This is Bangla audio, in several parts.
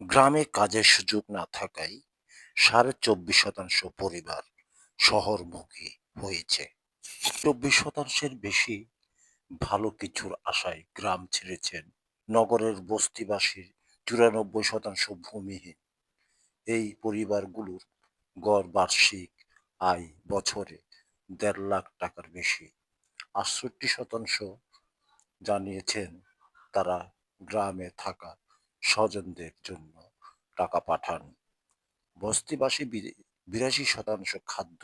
গ্রামে কাজের সুযোগ না থাকায় সাড়ে চব্বিশ শতাংশ পরিবার শহরমুখী হয়েছে। চব্বিশ শতাংশের বেশি ভালো কিছুর আশায় গ্রাম ছেড়েছেন নগরের বস্তিবাসীর চুরানব্বই শতাংশ ভূমিহীন। এই পরিবারগুলোর গড় বার্ষিক আয় বছরে দেড় লাখ টাকার বেশি। আটষট্টি শতাংশ জানিয়েছেন তারা গ্রামে থাকা স্বজনদের জন্য টাকা পাঠান। বস্তিবাসী বিরাশি শতাংশ খাদ্য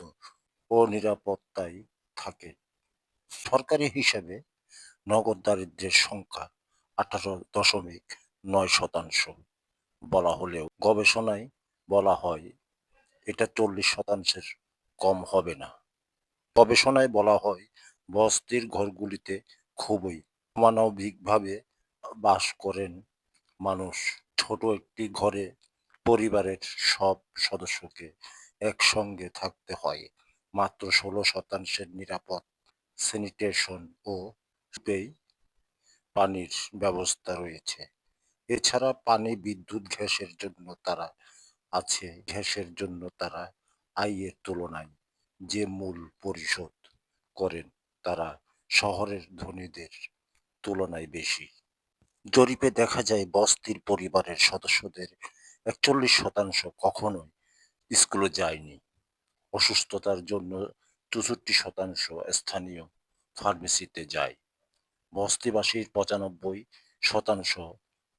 ও নিরাপত্তায় থাকে। সরকারি হিসাবে নগদ দারিদ্র্যের সংখ্যা আঠারো দশমিক নয় শতাংশ বলা হলেও গবেষণায় বলা হয় এটা চল্লিশ শতাংশের কম হবে না। গবেষণায় বলা হয় বস্তির ঘরগুলিতে খুবই মানবিকভাবে বাস করেন মানুষ ছোট একটি ঘরে পরিবারের সব সদস্যকে একসঙ্গে থাকতে হয়। মাত্র ষোলো শতাংশের নিরাপদ স্যানিটেশন ও পেই পানির ব্যবস্থা রয়েছে। এছাড়া পানি বিদ্যুৎ গ্যাসের জন্য তারা আছে, গ্যাসের জন্য তারা আয়ের তুলনায় যে মূল পরিশোধ করেন তারা শহরের ধনীদের তুলনায় বেশি। জরিপে দেখা যায় বস্তির পরিবারের সদস্যদের একচল্লিশ শতাংশ কখনোই স্কুলে যায়নি। অসুস্থতার জন্য চৌষট্টি শতাংশ স্থানীয় ফার্মেসিতে যায়। বস্তিবাসীর পঁচানব্বই শতাংশ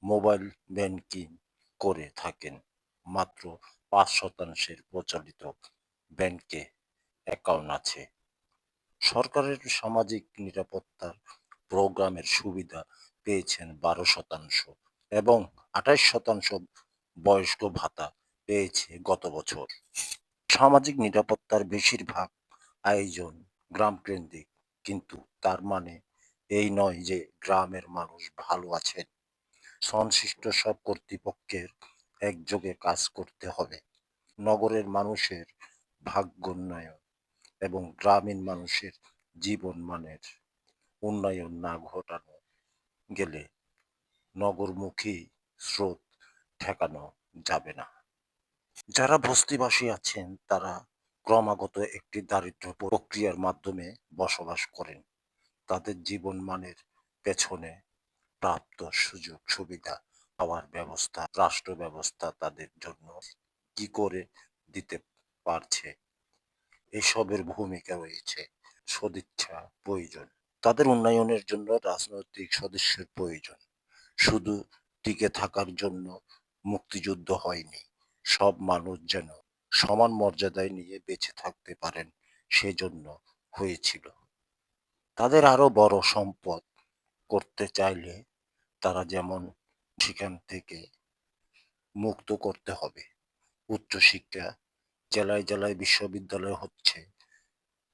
মোবাইল ব্যাংকিং করে থাকেন। মাত্র পাঁচ শতাংশের প্রচলিত ব্যাংকে অ্যাকাউন্ট আছে। সরকারের সামাজিক নিরাপত্তার প্রোগ্রামের সুবিধা পেয়েছেন বারো শতাংশ এবং আঠাশ শতাংশ বয়স্ক ভাতা পেয়েছে গত বছর। সামাজিক নিরাপত্তার বেশিরভাগ আয়োজন গ্রাম কেন্দ্রিক কিন্তু তার মানে এই নয় যে গ্রামের মানুষ ভালো আছেন। সংশ্লিষ্ট সব কর্তৃপক্ষের একযোগে কাজ করতে হবে। নগরের মানুষের ভাগ্যোন্নয়ন এবং গ্রামীণ মানুষের জীবন মানের উন্নয়ন না ঘটানো গেলে নগরমুখী স্রোত ঠেকানো যাবে না। যারা বস্তিবাসী আছেন, তারা ক্রমাগত একটি দারিদ্র প্রক্রিয়ার মাধ্যমে বসবাস করেন। তাদের জীবন মানের পেছনে প্রাপ্ত সুযোগ সুবিধা পাওয়ার ব্যবস্থা, রাষ্ট্র ব্যবস্থা তাদের জন্য কি করে দিতে পারছে? এসবের ভূমিকা রয়েছে সদিচ্ছা প্রয়োজন। তাদের উন্নয়নের জন্য রাজনৈতিক সদস্যের প্রয়োজন। শুধু টিকে থাকার জন্য মুক্তিযুদ্ধ হয়নি, সব মানুষ যেন সমান মর্যাদায় নিয়ে বেঁচে থাকতে পারেন সেজন্য হয়েছিল। তাদের আরও বড় সম্পদ করতে চাইলে তারা যেমন সেখান থেকে মুক্ত করতে হবে উচ্চশিক্ষা জেলায় জেলায় বিশ্ববিদ্যালয় হচ্ছে,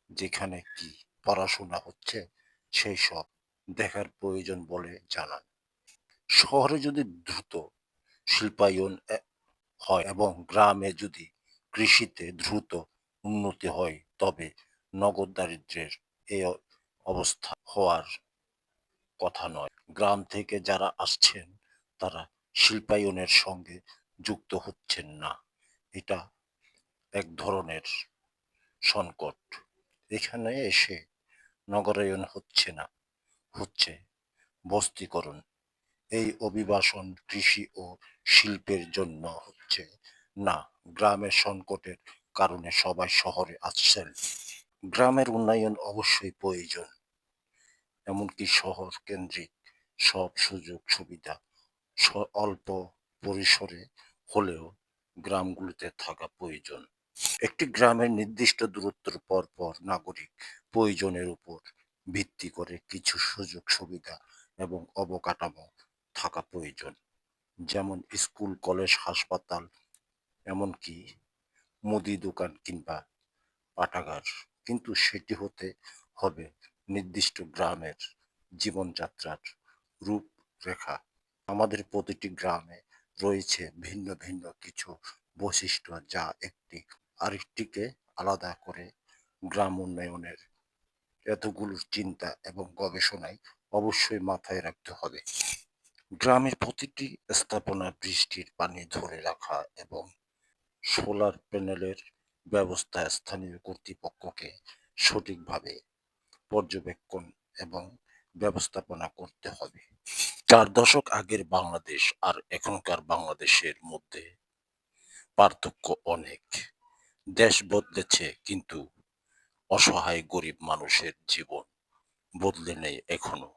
যেখানে কি পড়াশোনা হচ্ছে সেই সব দেখার প্রয়োজন বলে জানান। শহরে যদি দ্রুত শিল্পায়ন হয় এবং গ্রামে যদি কৃষিতে দ্রুত উন্নতি হয়, তবে নগদ দারিদ্র্যের এই অবস্থা হওয়ার কথা নয়। গ্রাম থেকে যারা আসছেন, তারা শিল্পায়নের সঙ্গে যুক্ত হচ্ছেন না। এটা এক ধরনের সংকট। এখানে এসে নগরায়ন হচ্ছে না, হচ্ছে বস্তিকরণ। এই অভিবাসন কৃষি ও শিল্পের জন্য হচ্ছে না, গ্রামের সংকটের কারণে সবাই শহরে আসছেন। গ্রামের উন্নয়ন অবশ্যই প্রয়োজন, এমনকি শহর কেন্দ্রিক সব সুযোগ সুবিধা অল্প পরিসরে হলেও গ্রামগুলোতে থাকা প্রয়োজন। একটি গ্রামের নির্দিষ্ট দূরত্বের পর পর নাগরিক প্রয়োজনের উপর ভিত্তি করে কিছু সুযোগ সুবিধা এবং অবকাঠামো থাকা প্রয়োজন। যেমন স্কুল, কলেজ, হাসপাতাল, এমনকি মুদি দোকান কিংবা পাঠাগার। কিন্তু সেটি হতে হবে নির্দিষ্ট গ্রামের জীবনযাত্রার রূপরেখা। আমাদের প্রতিটি গ্রামে রয়েছে ভিন্ন ভিন্ন কিছু বৈশিষ্ট্য যা একটি আরেকটিকে আলাদা করে গ্রাম উন্নয়নের এতগুলো চিন্তা এবং গবেষণায় অবশ্যই মাথায় রাখতে হবে। গ্রামের প্রতিটি স্থাপনা বৃষ্টির পানি ধরে রাখা এবং সোলার প্যানেলের ব্যবস্থা স্থানীয় কর্তৃপক্ষকে সঠিকভাবে পর্যবেক্ষণ এবং ব্যবস্থাপনা করতে হবে। চার দশক আগের বাংলাদেশ আর এখনকার বাংলাদেশের মধ্যে পার্থক্য অনেক। দেশ বদলেছে কিন্তু অসহায় গরিব মানুষের জীবন বদলে নেই এখনও।